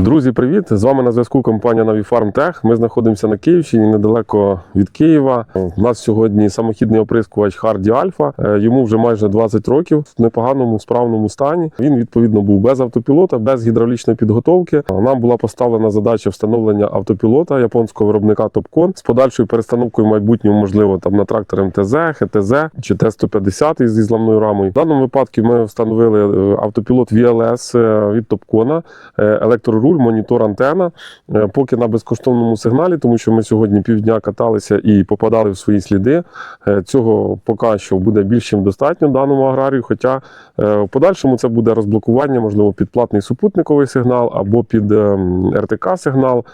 Друзі, привіт! З вами на зв'язку компанія Navifarm Tech. Ми знаходимося на Київщині недалеко від Києва. У нас сьогодні самохідний оприскувач Харді Альфа. Е, йому вже майже 20 років в непоганому справному стані. Він відповідно був без автопілота, без гідравлічної підготовки. Нам була поставлена задача встановлення автопілота японського виробника Топкон з подальшою перестановкою в майбутньому, можливо, там на трактор МТЗ, ХТЗ чи Т-150 із зламною рамою. В даному випадку ми встановили е, автопілот VLS е, від Топкона, електрору. 0, монітор антена. Е, поки на безкоштовному сигналі, тому що ми сьогодні півдня каталися і попадали в свої сліди. Е, цього поки що буде більш чим достатньо даному аграрію. Хоча е, в подальшому це буде розблокування, можливо, під платний супутниковий сигнал або під ем, РТК-сигнал.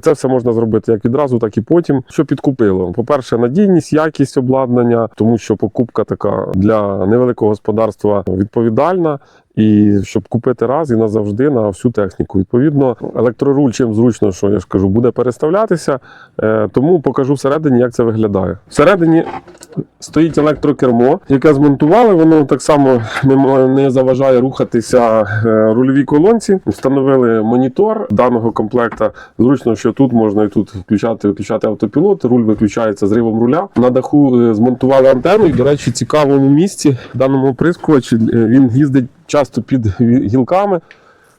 Це все можна зробити як відразу, так і потім. Що підкупило? По-перше, надійність, якість обладнання, тому що покупка така для невеликого господарства відповідальна. І щоб купити раз і назавжди на всю техніку. Відповідно, електроруль чим зручно, що я ж кажу, буде переставлятися. Е, Тому покажу всередині, як це виглядає. Всередині стоїть електрокермо, яке змонтували. Воно так само не, заважає рухатися е, рульовій колонці. Встановили монітор даного комплекта. Зручно, що тут можна і тут включати, виключати автопілот. Руль виключається з ривом руля. На даху е, змонтували антенну. І, до речі, цікавому місці даному оприскувачі е, він їздить часто під гілками.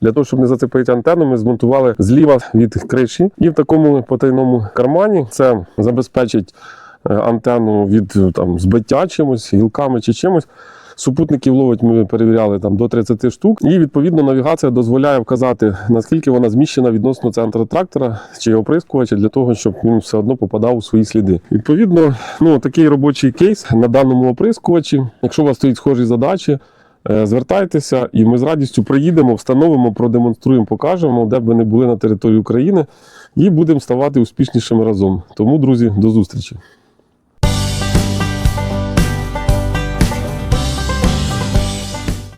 Для того, щоб не зацепити антенну, ми змонтували зліва від криші. І в такому потайному кармані це забезпечить антенну від е, там, збиття чимось, гілками чи чимось. Супутників ловить, ми перевіряли там до 30 штук, і відповідно навігація дозволяє вказати, наскільки вона зміщена відносно центру трактора чи оприскувача для того, щоб він все одно попадав у свої сліди. Відповідно, ну такий робочий кейс на даному оприскувачі. Якщо у вас стоїть схожі задачі, Е, Звертайтеся, і ми з радістю приїдемо, встановимо, продемонструємо, покажемо, де б ви не були на території України, і будемо ставати успішнішими разом. Тому, друзі, до зустрічі.